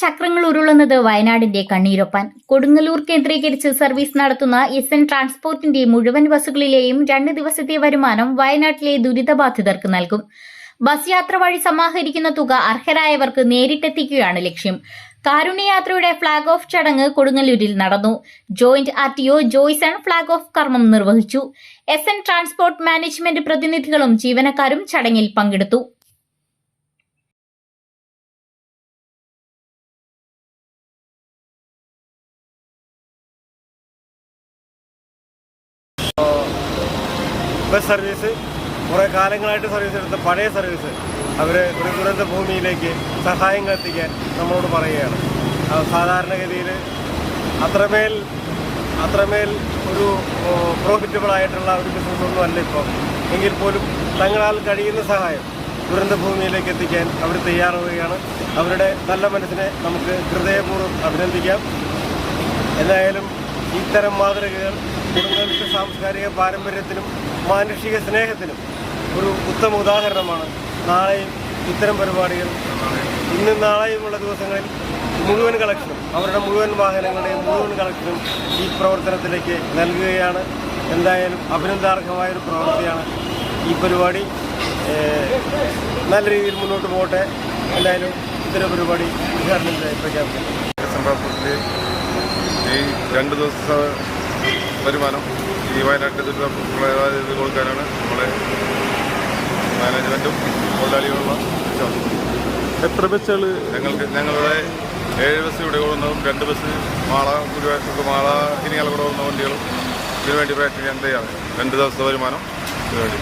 ചക്രങ്ങൾ ഉരുളുന്നത് വയനാടിന്റെ കണ്ണീരൊപ്പാൻ. കൊടുങ്ങല്ലൂർ കേന്ദ്രീകരിച്ച് സർവീസ് നടത്തുന്ന എസ് എൻ ട്രാൻസ്പോർട്ടിന്റെ മുഴുവൻ ബസ്സുകളിലെയും രണ്ട് ദിവസത്തെ വരുമാനം വയനാട്ടിലെ ദുരിതബാധിതർക്ക് നൽകും. ബസ് യാത്ര വഴി സമാഹരിക്കുന്ന തുക അർഹരായവർക്ക് നേരിട്ടെത്തിക്കുകയാണ് ലക്ഷ്യം. കാരുണ്യയാത്രയുടെ ഫ്ളാഗ് ഓഫ് ചടങ്ങ് കൊടുങ്ങല്ലൂരിൽ നടന്നു. Joint R T O Joyson flag off കർമ്മം നിർവഹിച്ചു. എസ് എൻ ട്രാൻസ്പോർട്ട് മാനേജ്മെന്റ് പ്രതിനിധികളും ജീവനക്കാരും ചടങ്ങിൽ പങ്കെടുത്തു. ബസ് സർവീസ് കുറേ കാലങ്ങളായിട്ട് സർവീസ് എടുത്ത പഴയ സർവീസ് അവർ ഒരു ദുരന്ത ഭൂമിയിലേക്ക് സഹായം എത്തിക്കാൻ നമ്മളോട് പറയുകയാണ്. സാധാരണഗതിയിൽ അത്രമേൽ അത്രമേൽ ഒരു പ്രോഫിറ്റബിൾ ആയിട്ടുള്ള ഒരു ബിസിനസ് ഒന്നും അല്ല ഇപ്പോൾ എങ്കിൽ പോലും തങ്ങളാൽ കഴിയുന്ന സഹായം ദുരന്ത ഭൂമിയിലേക്ക് എത്തിക്കാൻ അവർ തയ്യാറാവുകയാണ്. അവരുടെ നല്ല മനസ്സിനെ നമുക്ക് ഹൃദയപൂർവം അഭിനന്ദിക്കാം. എന്തായാലും ഇത്തരം മാതൃകകൾ കുടുംബങ്ങൾക്ക് സാംസ്കാരിക പാരമ്പര്യത്തിലും മാനുഷിക സ്നേഹത്തിലും ഒരു ഉത്തമ ഉദാഹരണമാണ് നാളെയും ഇത്തരം പരിപാടികൾ ഇന്നും നാളെയുമുള്ള ദിവസങ്ങളിൽ മുഴുവൻ കളക്ഷനും അവരുടെ മുഴുവൻ വാഹനങ്ങളുടെയും മുഴുവൻ കളക്ഷനും ഈ പ്രവർത്തനത്തിലേക്ക് നൽകുകയാണ്. എന്തായാലും അഭിനന്ദാർഹമായൊരു പ്രവൃത്തിയാണ് ഈ പരിപാടി. നല്ല രീതിയിൽ മുന്നോട്ട് പോകട്ടെ. എന്തായാലും ഇത്തരം പരിപാടി ഉദ്ഘാടനം പ്രഖ്യാപിക്കുന്നു. സംഭവത്തിൽ ഈ രണ്ട് ദിവസ വരുമാനം. ഈ വയനാട്ടിൽ ദുരിതം കൊടുക്കാനാണ് നമ്മളെ മാനേജ്മെന്റും തൊഴിലാളികളുള്ള വിശ്വാസം. എത്ര ബസ്സുകൾ ഞങ്ങൾക്ക് ഞങ്ങളുടെ ഏഴ് ബസ് ഇവിടെ ഓടുന്നതും രണ്ട് ബസ് മാള ഗുരുവായൂർക്ക് മാള ഇനിയാലക്കൂടെ ഓടുന്ന വണ്ടികളും ഇതിനുവേണ്ടി വേണ്ടി ചെയ്യാൻ തയ്യാറാണ് രണ്ട് ദിവസത്തെ വരുമാനം ഇതിനു വേണ്ടി